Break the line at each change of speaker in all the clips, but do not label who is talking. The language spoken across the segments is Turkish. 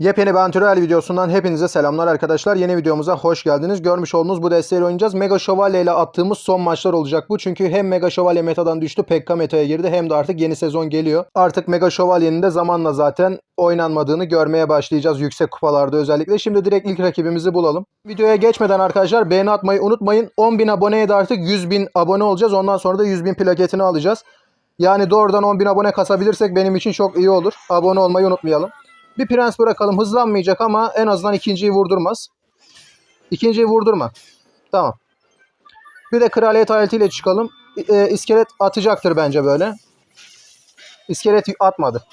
Yepyeni bir antrenör videosundan hepinize selamlar arkadaşlar. Yeni videomuza hoş geldiniz. Görmüş olduğunuz bu desteğiyle oynayacağız. Mega Şövalye ile attığımız son maçlar olacak bu. Çünkü hem Mega Şövalye metadan düştü, Pekka metaya girdi hem de artık yeni sezon geliyor. Artık Mega Şövalye'nin de zamanla zaten oynanmadığını görmeye başlayacağız yüksek kupalarda özellikle. Şimdi direkt ilk rakibimizi bulalım. Videoya geçmeden arkadaşlar beğeni atmayı unutmayın. 10.000 aboneye de artık 100.000 abone olacağız. Ondan sonra da 100.000 plaketini alacağız. Yani doğrudan 10.000 abone kasabilirsek benim için çok iyi olur. Abone olmayı unutmayalım. Bir prens bırakalım. Hızlanmayacak ama en azından ikinciyi vurdurmaz. İkinciyi vurdurma. Tamam. Bir de kraliyet aletiyle çıkalım. E, iskelet atacaktır bence böyle. İskelet atmadı.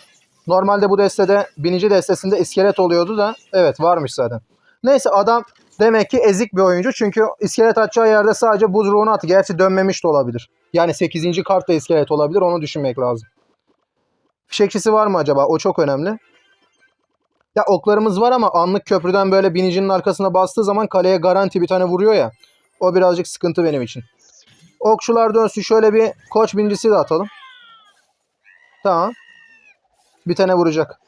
Normalde bu destede binici destesinde iskelet oluyordu da evet varmış zaten. Neyse adam demek ki ezik bir oyuncu. Çünkü iskelet atacağı yerde sadece buz ruhunu attı. Gerçi dönmemiş de olabilir. Yani 8. kart da iskelet olabilir. Onu düşünmek lazım. Fişekçisi var mı acaba? O çok önemli. Ya oklarımız var ama anlık köprüden böyle binicinin arkasına bastığı zaman kaleye garanti bir tane vuruyor ya. O birazcık sıkıntı benim için. Okçular dönsün. Şöyle bir koç binicisi de atalım. Tamam. Bir tane vuracak.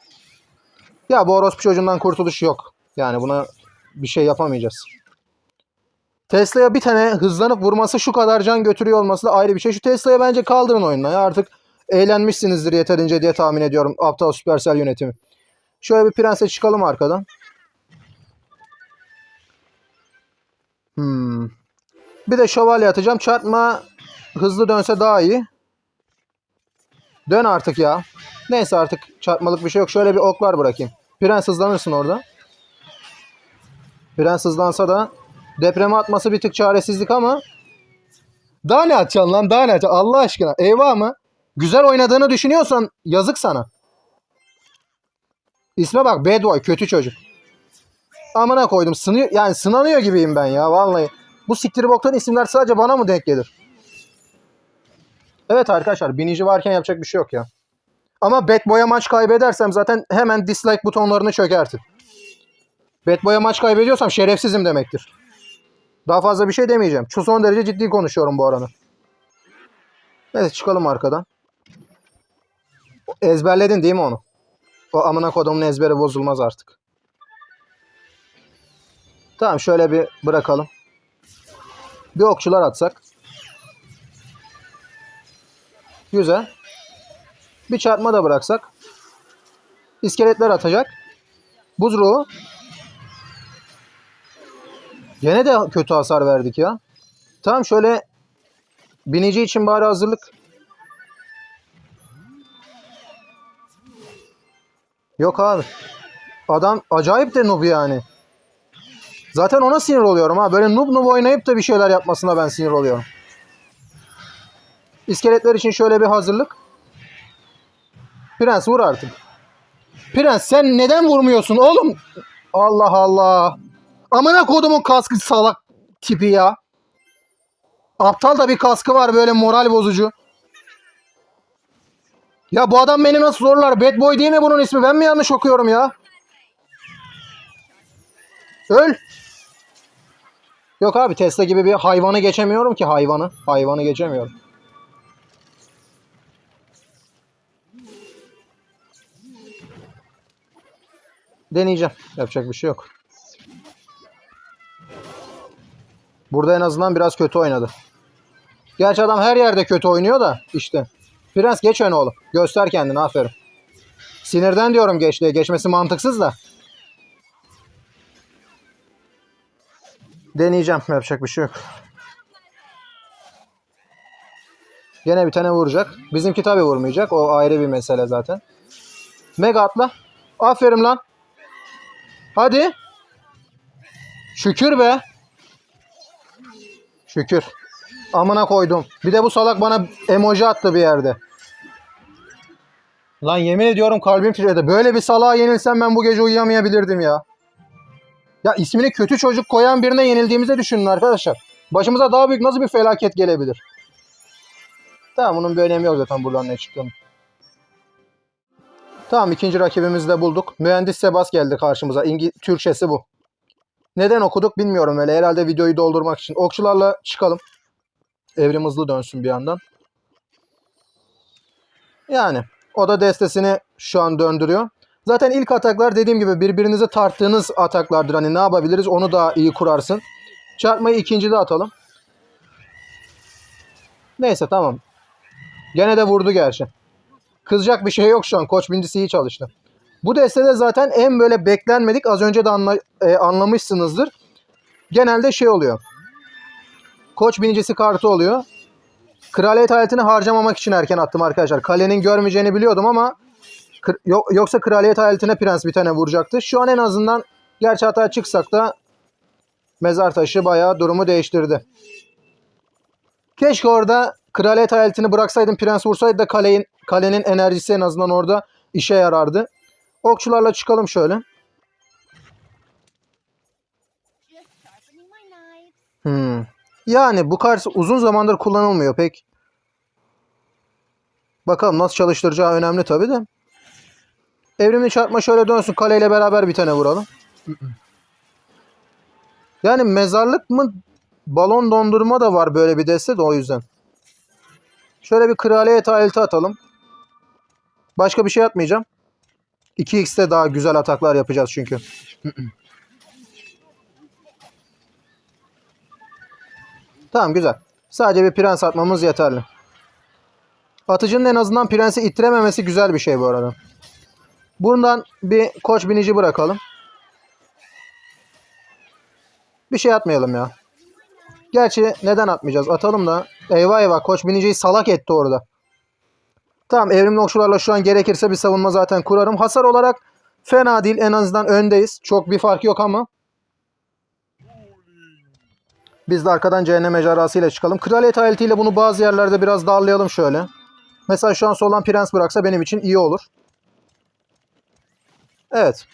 Ya bu orospu çocuğundan kurtuluş yok. Yani buna bir şey yapamayacağız. Tesla'ya bir tane hızlanıp vurması şu kadar can götürüyor olması da ayrı bir şey. Şu Tesla'ya bence kaldırın oyundan ya. Artık eğlenmişsinizdir yeterince diye tahmin ediyorum. Aptal Supercell yönetimi. Şöyle bir prense çıkalım arkadan. Hmm. Bir de şövalye atacağım. Çarpma hızlı dönse daha iyi. Dön artık ya. Neyse artık çarpmalık bir şey yok. Şöyle bir oklar bırakayım. Prens hızlanırsın orada. Prens hızlansa da depreme atması bir tık çaresizlik ama daha ne atacaksın lan daha ne atacaksın Allah aşkına eyvah mı? Güzel oynadığını düşünüyorsan yazık sana. İsme bak Bad Boy kötü çocuk. Amına koydum sınıyor yani sınanıyor gibiyim ben ya vallahi. Bu siktiri boktan isimler sadece bana mı denk gelir? Evet arkadaşlar binici varken yapacak bir şey yok ya. Ama Bad Boy'a maç kaybedersem zaten hemen dislike butonlarını çökertin. Bad Boy'a maç kaybediyorsam şerefsizim demektir. Daha fazla bir şey demeyeceğim. Şu son derece ciddi konuşuyorum bu arada. Evet çıkalım arkadan. Ezberledin değil mi onu? O amına kodumun ezberi bozulmaz artık. Tamam şöyle bir bırakalım. Bir okçular atsak. Güzel. Bir çarpma da bıraksak. İskeletler atacak. Buz ruhu. Gene de kötü hasar verdik ya. Tamam şöyle binici için bari hazırlık. Yok abi. Adam acayip de noob yani. Zaten ona sinir oluyorum ha. Böyle noob noob oynayıp da bir şeyler yapmasına ben sinir oluyorum. İskeletler için şöyle bir hazırlık. Prens vur artık. Prens sen neden vurmuyorsun oğlum? Allah Allah. Amına kodumun kaskı salak tipi ya. Aptal da bir kaskı var böyle moral bozucu. Ya bu adam beni nasıl zorlar? Bad Boy değil mi bunun ismi? Ben mi yanlış okuyorum ya? Öl. Yok abi Tesla gibi bir hayvanı geçemiyorum ki hayvanı. Hayvanı geçemiyorum. Deneyeceğim. Yapacak bir şey yok. Burada en azından biraz kötü oynadı. Gerçi adam her yerde kötü oynuyor da işte. Prens geç öne oğlum. Göster kendini aferin. Sinirden diyorum geç. Geçmesi mantıksız da. Deneyeceğim. Yapacak bir şey yok. Gene bir tane vuracak. Bizimki tabi vurmayacak. O ayrı bir mesele zaten. Mega atla. Aferin lan. Hadi. Şükür be. Şükür. Amına koydum. Bir de bu salak bana emoji attı bir yerde. Lan yemin ediyorum kalbim titredi. Böyle bir salağa yenilsem ben bu gece uyuyamayabilirdim ya. Ya ismini kötü çocuk koyan birine yenildiğimizi düşünün arkadaşlar. Başımıza daha büyük nasıl bir felaket gelebilir? Tamam bunun bir önemi yok zaten buradan ne çıktığını. Tamam ikinci rakibimizi de bulduk. Mühendis Sebas geldi karşımıza. İngi Türkçesi bu. Neden okuduk bilmiyorum öyle. Herhalde videoyu doldurmak için. Okçularla çıkalım. Evrim hızlı dönsün bir yandan. Yani o da destesini şu an döndürüyor. Zaten ilk ataklar dediğim gibi birbirinizi tarttığınız ataklardır. Hani ne yapabiliriz onu daha iyi kurarsın. Çarpmayı ikincide atalım. Neyse tamam. Gene de vurdu gerçi. Kızacak bir şey yok şu an. Koç bincisi iyi çalıştı. Bu destede zaten en böyle beklenmedik az önce de anla- e, anlamışsınızdır. Genelde şey oluyor. Koç binicisi kartı oluyor. Kraliyet aletini harcamamak için erken attım arkadaşlar. Kalenin görmeyeceğini biliyordum ama yoksa kraliyet aletine prens bir tane vuracaktı. Şu an en azından gerçi hata çıksak da mezar taşı bayağı durumu değiştirdi. Keşke orada kraliyet aletini bıraksaydım prens vursaydı da kalenin, kalenin enerjisi en azından orada işe yarardı. Okçularla çıkalım şöyle. Hmm. Yani bu kart uzun zamandır kullanılmıyor pek. Bakalım nasıl çalıştıracağı önemli tabi de. Evrimli çarpma şöyle dönsün. Kaleyle beraber bir tane vuralım. Yani mezarlık mı balon dondurma da var böyle bir deste de o yüzden. Şöyle bir kraliyet aleti atalım. Başka bir şey atmayacağım. 2x'te daha güzel ataklar yapacağız çünkü. Tamam güzel. Sadece bir prens atmamız yeterli. Atıcının en azından prensi ittirememesi güzel bir şey bu arada. Bundan bir koç binici bırakalım. Bir şey atmayalım ya. Gerçi neden atmayacağız? Atalım da. Eyvah eyvah koç biniciyi salak etti orada. Tamam evrimli okçularla şu an gerekirse bir savunma zaten kurarım. Hasar olarak fena değil. En azından öndeyiz. Çok bir fark yok ama. Biz de arkadan cehennem ejderhasıyla çıkalım. Kraliyet aletiyle bunu bazı yerlerde biraz darlayalım şöyle. Mesela şu an soldan prens bıraksa benim için iyi olur. Evet.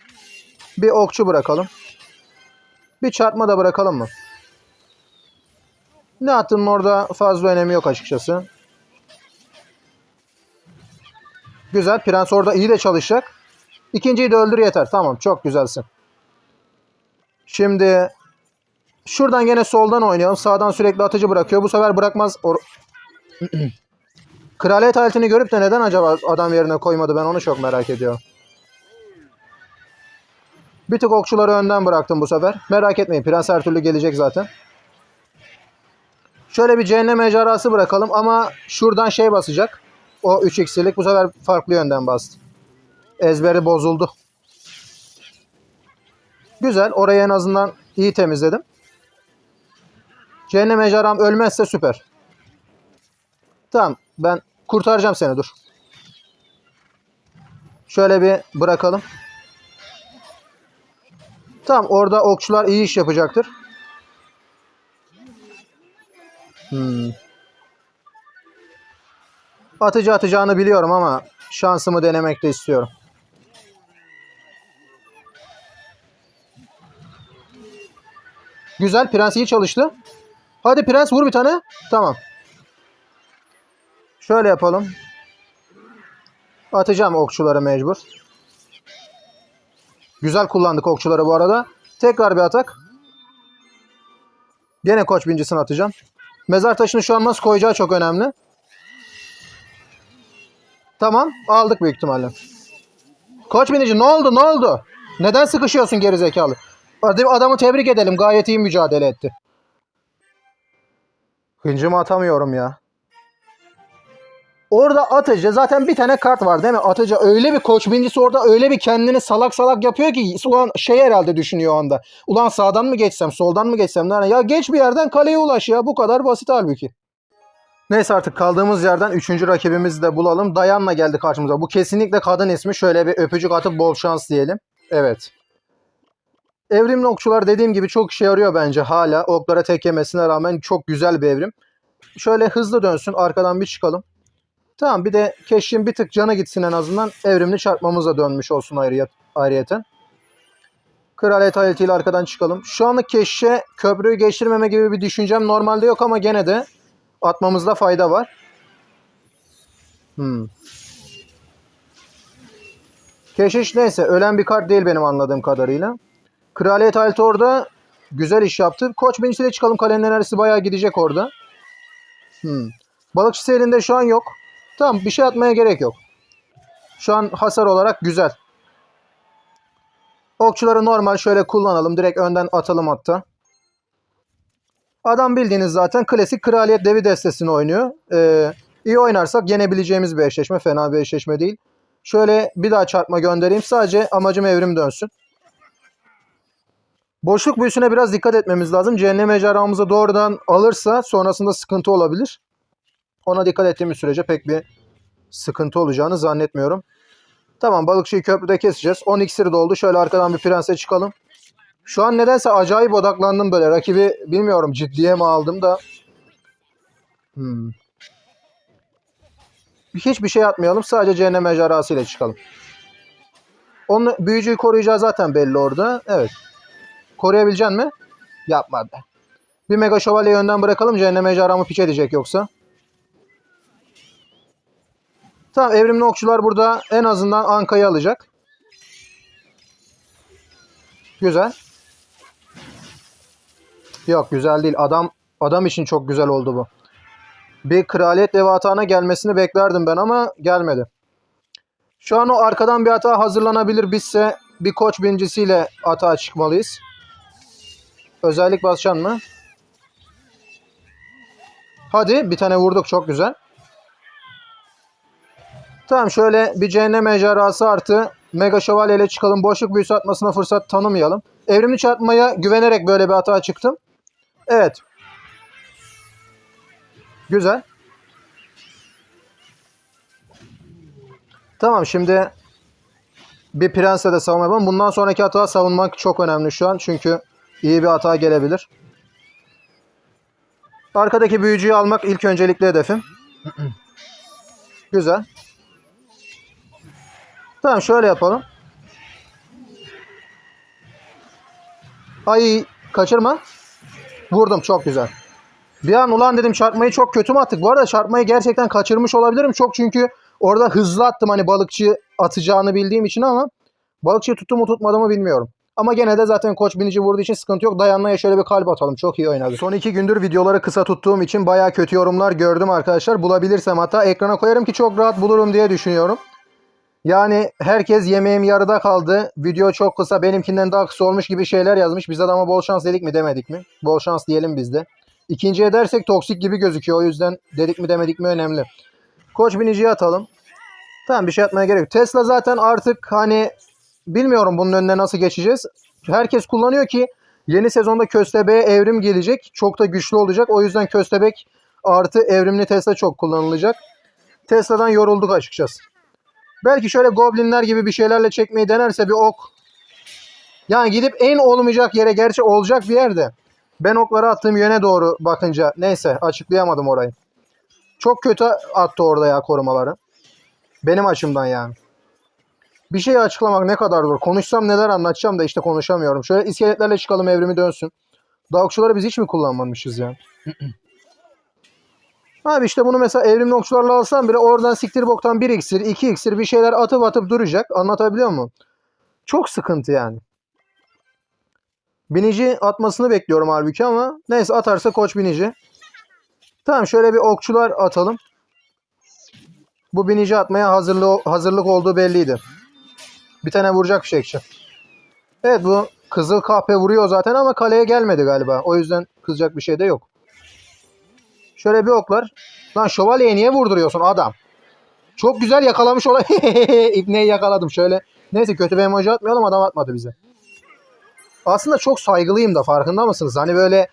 Bir okçu bırakalım. Bir çarpma da bırakalım mı? Ne attığının orada fazla önemi yok açıkçası. Güzel. Prens orada iyi de çalışacak. İkinciyi de öldür yeter. Tamam. Çok güzelsin. Şimdi Şuradan gene soldan oynayalım. Sağdan sürekli atıcı bırakıyor. Bu sefer bırakmaz. Or- Kraliyet aletini görüp de neden acaba adam yerine koymadı ben onu çok merak ediyorum. Bir tık okçuları önden bıraktım bu sefer. Merak etmeyin prens her türlü gelecek zaten. Şöyle bir cehennem ejderhası bırakalım ama şuradan şey basacak. O 3x'lik bu sefer farklı yönden bastı. Ezberi bozuldu. Güzel. Orayı en azından iyi temizledim. Cehennem ejderham ölmezse süper. Tamam ben kurtaracağım seni dur. Şöyle bir bırakalım. Tamam orada okçular iyi iş yapacaktır. Hmm. Atıcı atacağını biliyorum ama şansımı denemek de istiyorum. Güzel prens iyi çalıştı. Hadi prens vur bir tane. Tamam. Şöyle yapalım. Atacağım okçuları mecbur. Güzel kullandık okçuları bu arada. Tekrar bir atak. Gene koç bincisini atacağım. Mezar taşını şu an nasıl koyacağı çok önemli. Tamam. Aldık büyük ihtimalle. Koç binici ne oldu ne oldu? Neden sıkışıyorsun gerizekalı? Hadi adamı tebrik edelim. Gayet iyi mücadele etti. Hıncımı atamıyorum ya. Orada Atıcı zaten bir tane kart var değil mi? Atıcı öyle bir koç bincisi orada öyle bir kendini salak salak yapıyor ki ulan şey herhalde düşünüyor o anda. Ulan sağdan mı geçsem soldan mı geçsem? Yani ya geç bir yerden kaleye ulaş ya bu kadar basit halbuki. Neyse artık kaldığımız yerden 3. rakibimizi de bulalım. Dayan'la geldi karşımıza. Bu kesinlikle kadın ismi. Şöyle bir öpücük atıp bol şans diyelim. Evet. Evrimli okçular dediğim gibi çok işe yarıyor bence hala. Oklara tek yemesine rağmen çok güzel bir evrim. Şöyle hızlı dönsün. Arkadan bir çıkalım. Tamam bir de keşin bir tık canı gitsin en azından. Evrimli çarpmamıza dönmüş olsun ayrıyet, ayrıyeten. Kraliyet aletiyle arkadan çıkalım. Şu anlık keşe köprüyü geçirmeme gibi bir düşüncem normalde yok ama gene de atmamızda fayda var. Hmm. Keşiş neyse ölen bir kart değil benim anladığım kadarıyla. Kraliyet aleti orada güzel iş yaptı. Koç binicisiyle çıkalım. Kalenin enerjisi bayağı gidecek orada. Hmm. Balıkçı elinde şu an yok. Tamam bir şey atmaya gerek yok. Şu an hasar olarak güzel. Okçuları normal şöyle kullanalım. Direkt önden atalım hatta. Adam bildiğiniz zaten klasik kraliyet devi destesini oynuyor. Ee, iyi oynarsak yenebileceğimiz bir eşleşme. Fena bir eşleşme değil. Şöyle bir daha çarpma göndereyim. Sadece amacım evrim dönsün. Boşluk büyüsüne biraz dikkat etmemiz lazım. Cehennem ejderhamızı doğrudan alırsa sonrasında sıkıntı olabilir. Ona dikkat ettiğimiz sürece pek bir sıkıntı olacağını zannetmiyorum. Tamam balıkçıyı köprüde keseceğiz. 10 iksir doldu. Şöyle arkadan bir prense çıkalım. Şu an nedense acayip odaklandım böyle. Rakibi bilmiyorum ciddiye mi aldım da. Hmm. Hiçbir şey atmayalım. Sadece cehennem ejderhası ile çıkalım. Onu büyücüyü koruyacağı zaten belli orada. Evet. Koruyabilecek mi? Yapma be. Bir mega şövalyeyi önden bırakalım. Cehennem ejderhamı piç edecek yoksa. Tamam evrimli okçular burada en azından Anka'yı alacak. Güzel. Yok güzel değil. Adam adam için çok güzel oldu bu. Bir kraliyet dev atağına gelmesini beklerdim ben ama gelmedi. Şu an o arkadan bir hata hazırlanabilir. Bizse bir koç birincisiyle atağa çıkmalıyız. Özellik basacaksın mı? Hadi bir tane vurduk çok güzel. Tamam şöyle bir cehennem ejderhası artı mega şövalye ile çıkalım. Boşluk büyüsü atmasına fırsat tanımayalım. Evrimli çarpmaya güvenerek böyle bir hata çıktım. Evet. Güzel. Tamam şimdi bir prensle de savunma yapalım. Bundan sonraki hata savunmak çok önemli şu an. Çünkü iyi bir hata gelebilir. Arkadaki büyücüyü almak ilk öncelikli hedefim. Güzel. Tamam şöyle yapalım. Ay kaçırma. Vurdum çok güzel. Bir an ulan dedim çarpmayı çok kötü mü attık? Bu arada çarpmayı gerçekten kaçırmış olabilirim. Çok çünkü orada hızlı attım hani balıkçı atacağını bildiğim için ama balıkçıyı tuttu mu tutmadı mı bilmiyorum. Ama gene de zaten koç binici vurduğu için sıkıntı yok. Dayanmaya şöyle bir kalp atalım. Çok iyi oynadı. Son iki gündür videoları kısa tuttuğum için baya kötü yorumlar gördüm arkadaşlar. Bulabilirsem hatta ekrana koyarım ki çok rahat bulurum diye düşünüyorum. Yani herkes yemeğim yarıda kaldı. Video çok kısa benimkinden daha kısa olmuş gibi şeyler yazmış. Biz adama bol şans dedik mi demedik mi? Bol şans diyelim biz de. İkinci edersek toksik gibi gözüküyor. O yüzden dedik mi demedik mi önemli. Koç biniciyi atalım. Tamam bir şey atmaya gerek yok. Tesla zaten artık hani bilmiyorum bunun önüne nasıl geçeceğiz. Herkes kullanıyor ki yeni sezonda Köstebeğe evrim gelecek. Çok da güçlü olacak. O yüzden Köstebek artı evrimli Tesla çok kullanılacak. Tesla'dan yorulduk açıkçası. Belki şöyle goblinler gibi bir şeylerle çekmeyi denerse bir ok. Yani gidip en olmayacak yere gerçi olacak bir yerde. Ben okları attığım yöne doğru bakınca neyse açıklayamadım orayı. Çok kötü attı orada ya korumaları. Benim açımdan yani. Bir şeyi açıklamak ne kadar zor. Konuşsam neler anlatacağım da işte konuşamıyorum. Şöyle iskeletlerle çıkalım evrimi dönsün. Daha okçuları biz hiç mi kullanmamışız ya? Abi işte bunu mesela evrimli okçularla alsam bile oradan siktir boktan 1 iksir, 2 iksir bir şeyler atıp atıp duracak. Anlatabiliyor muyum? Çok sıkıntı yani. Binici atmasını bekliyorum halbuki ama neyse atarsa koç binici. Tamam şöyle bir okçular atalım. Bu binici atmaya hazırlı, hazırlık olduğu belliydi. Bir tane vuracak fişekçi. Evet bu kızıl kahpe vuruyor zaten ama kaleye gelmedi galiba. O yüzden kızacak bir şey de yok. Şöyle bir oklar. Lan şövalyeye niye vurduruyorsun adam? Çok güzel yakalamış olay. İbneyi yakaladım şöyle. Neyse kötü bir emoji atmayalım adam atmadı bize. Aslında çok saygılıyım da farkında mısınız? Hani böyle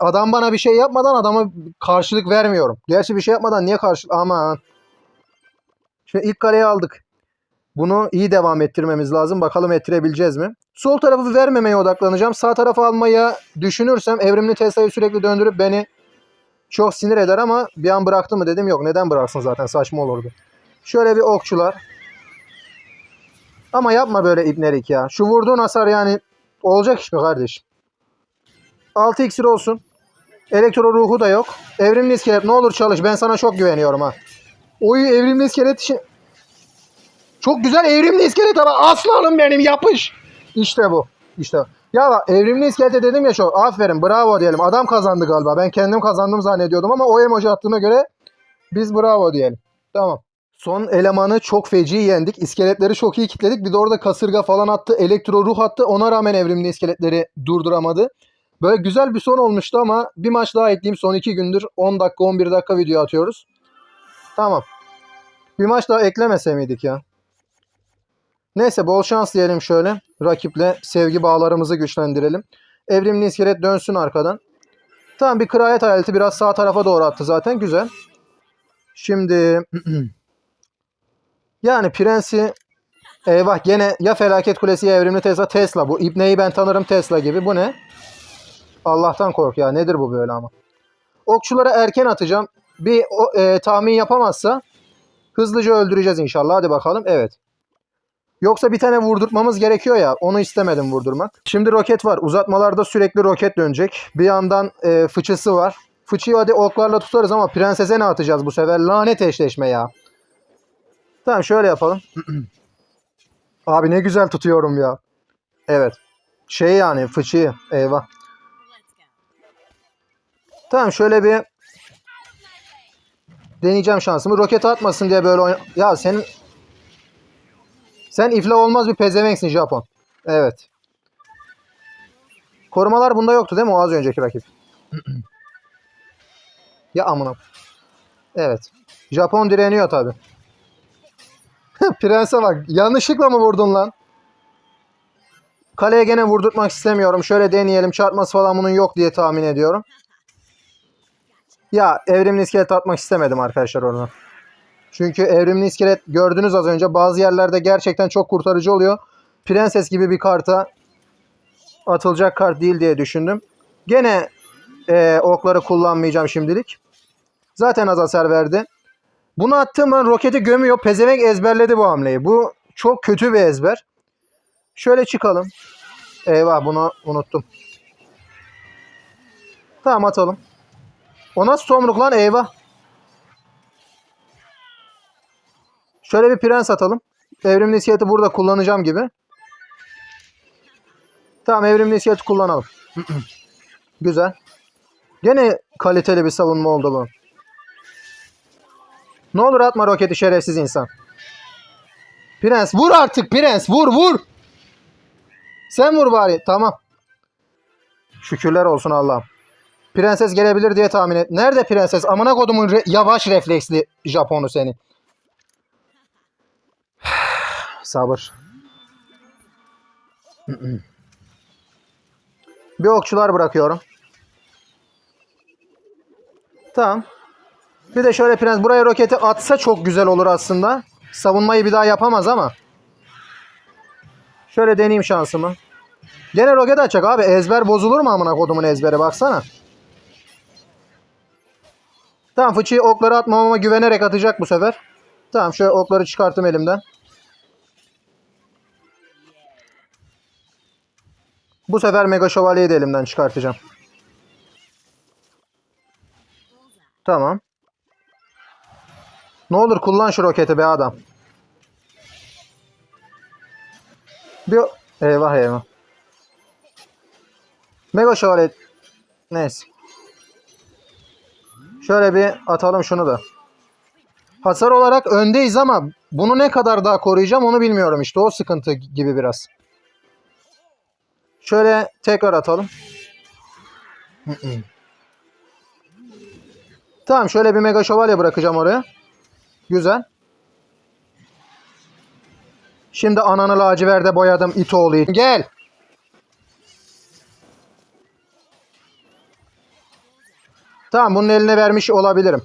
adam bana bir şey yapmadan adama karşılık vermiyorum. Gerçi bir şey yapmadan niye karşılık... Aman. Şimdi ilk kaleyi aldık. Bunu iyi devam ettirmemiz lazım. Bakalım ettirebileceğiz mi? Sol tarafı vermemeye odaklanacağım. Sağ tarafı almayı düşünürsem evrimli Tesla'yı sürekli döndürüp beni çok sinir eder ama bir an bıraktı mı dedim yok. Neden bıraksın zaten saçma olurdu. Şöyle bir okçular. Ama yapma böyle ibnelik ya. Şu vurduğun hasar yani olacak iş mi kardeşim? 6 iksir olsun. Elektro ruhu da yok. Evrimli iskelet ne olur çalış. Ben sana çok güveniyorum ha. Oy evrimli iskelet. Çok güzel evrimli iskelet ama aslanım benim yapış. İşte bu. İşte. Ya evrimli iskelete dedim ya şu. Aferin bravo diyelim. Adam kazandı galiba. Ben kendim kazandım zannediyordum ama o emoji attığına göre biz bravo diyelim. Tamam. Son elemanı çok feci yendik. İskeletleri çok iyi kilitledik. Bir de orada kasırga falan attı. Elektro ruh attı. Ona rağmen evrimli iskeletleri durduramadı. Böyle güzel bir son olmuştu ama bir maç daha ekleyeyim. Son 2 gündür 10 dakika 11 dakika video atıyoruz. Tamam. Bir maç daha eklemese miydik ya? Neyse bol şans diyelim şöyle. Rakiple sevgi bağlarımızı güçlendirelim. Evrimli iskelet dönsün arkadan. Tamam bir kraliyet hayaleti biraz sağ tarafa doğru attı zaten. Güzel. Şimdi yani prensi eyvah gene ya felaket kulesi ya evrimli Tesla Tesla bu. İbneyi ben tanırım Tesla gibi. Bu ne? Allah'tan kork ya. Nedir bu böyle ama? Okçulara erken atacağım. Bir e, tahmin yapamazsa hızlıca öldüreceğiz inşallah. Hadi bakalım. Evet. Yoksa bir tane vurdurtmamız gerekiyor ya. Onu istemedim vurdurmak. Şimdi roket var. Uzatmalarda sürekli roket dönecek. Bir yandan e, fıçısı var. Fıçıyı hadi oklarla tutarız ama prensese ne atacağız bu sefer? Lanet eşleşme ya. Tamam şöyle yapalım. Abi ne güzel tutuyorum ya. Evet. Şey yani fıçıyı. Eyvah. Tamam şöyle bir deneyeceğim şansımı. Roket atmasın diye böyle oyna... Ya senin sen iflah olmaz bir pezevenksin Japon. Evet. Korumalar bunda yoktu değil mi o az önceki rakip? ya amına. Evet. Japon direniyor tabi. Prense bak. Yanlışlıkla mı vurdun lan? Kaleye gene vurdurtmak istemiyorum. Şöyle deneyelim. Çarpması falan bunun yok diye tahmin ediyorum. Ya evrimli iskelet atmak istemedim arkadaşlar oradan. Çünkü evrimli iskelet gördünüz az önce bazı yerlerde gerçekten çok kurtarıcı oluyor. Prenses gibi bir karta atılacak kart değil diye düşündüm. Gene e, okları kullanmayacağım şimdilik. Zaten az hasar verdi. Bunu attığım an roketi gömüyor. Pezevenk ezberledi bu hamleyi. Bu çok kötü bir ezber. Şöyle çıkalım. Eyvah bunu unuttum. Tamam atalım. O nasıl tomruk lan eyvah. Şöyle bir prens atalım. Evrimli iskeleti burada kullanacağım gibi. Tamam evrimli iskeleti kullanalım. Güzel. Gene kaliteli bir savunma oldu bu. Ne olur atma roketi şerefsiz insan. Prens vur artık prens vur vur. Sen vur bari tamam. Şükürler olsun Allah'ım. Prenses gelebilir diye tahmin et. Nerede prenses? Amına kodumun re- yavaş refleksli Japonu seni. Sabır. Bir okçular bırakıyorum. Tamam. Bir de şöyle prens buraya roketi atsa çok güzel olur aslında. Savunmayı bir daha yapamaz ama. Şöyle deneyeyim şansımı. Gene roket atacak abi. Ezber bozulur mu amına kodumun ezbere baksana. Tamam fıçıyı okları atmamama güvenerek atacak bu sefer. Tamam şöyle okları çıkarttım elimden. Bu sefer Mega Şövalye'yi de elimden çıkartacağım. Tamam. Ne olur kullan şu roketi be adam. Bir... Eyvah eyvah. Mega Şövalye... Neyse. Şöyle bir atalım şunu da. Hasar olarak öndeyiz ama bunu ne kadar daha koruyacağım onu bilmiyorum işte. O sıkıntı gibi biraz. Şöyle tekrar atalım. tamam şöyle bir mega şövalye bırakacağım oraya. Güzel. Şimdi ananı laciverde boyadım it oğlu it. Gel. Tamam bunun eline vermiş olabilirim.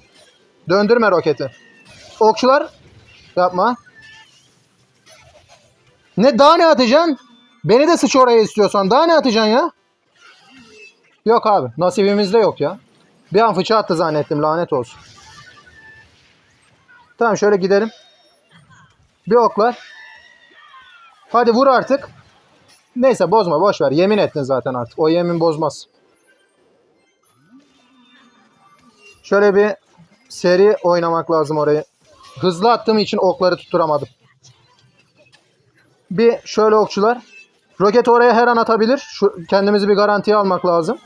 Döndürme roketi. Okçular. Yapma. Ne daha ne atacaksın? Beni de sıç oraya istiyorsan. Daha ne atacaksın ya? Yok abi. Nasibimizde yok ya. Bir an fıça attı zannettim. Lanet olsun. Tamam şöyle gidelim. Bir oklar. Hadi vur artık. Neyse bozma boş ver. Yemin ettin zaten artık. O yemin bozmaz. Şöyle bir seri oynamak lazım orayı. Hızlı attığım için okları tutturamadım. Bir şöyle okçular. Roket oraya her an atabilir. Şu, kendimizi bir garantiye almak lazım.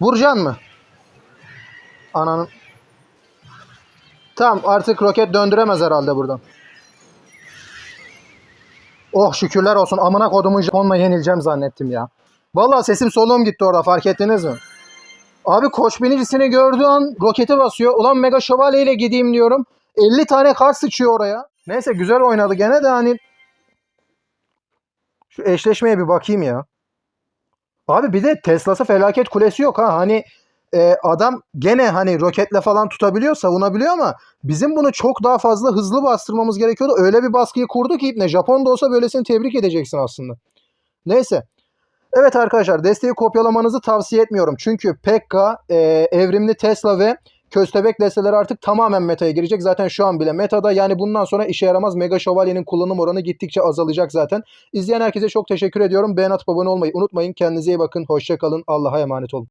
Vuracaksın mı? Ananın. Tamam artık roket döndüremez herhalde buradan. Oh şükürler olsun. Amına kodumun Japon'la yenileceğim zannettim ya. Vallahi sesim soluğum gitti orada fark ettiniz mi? Abi koç binicisini gördüğü an roketi basıyor. Ulan Mega Şövalye ile gideyim diyorum. 50 tane kar sıçıyor oraya. Neyse güzel oynadı gene de hani şu eşleşmeye bir bakayım ya. Abi bir de Tesla'sı felaket kulesi yok ha. Hani e, adam gene hani roketle falan tutabiliyor, savunabiliyor ama bizim bunu çok daha fazla hızlı bastırmamız gerekiyordu. Öyle bir baskıyı kurdu ki İbne. Japon da olsa böylesini tebrik edeceksin aslında. Neyse. Evet arkadaşlar desteği kopyalamanızı tavsiye etmiyorum. Çünkü Pekka, e, evrimli Tesla ve köstebek desteleri artık tamamen metaya girecek. Zaten şu an bile metada yani bundan sonra işe yaramaz. Mega Şövalye'nin kullanım oranı gittikçe azalacak zaten. İzleyen herkese çok teşekkür ediyorum. Beğen atıp abone olmayı unutmayın. Kendinize iyi bakın. Hoşçakalın. Allah'a emanet olun.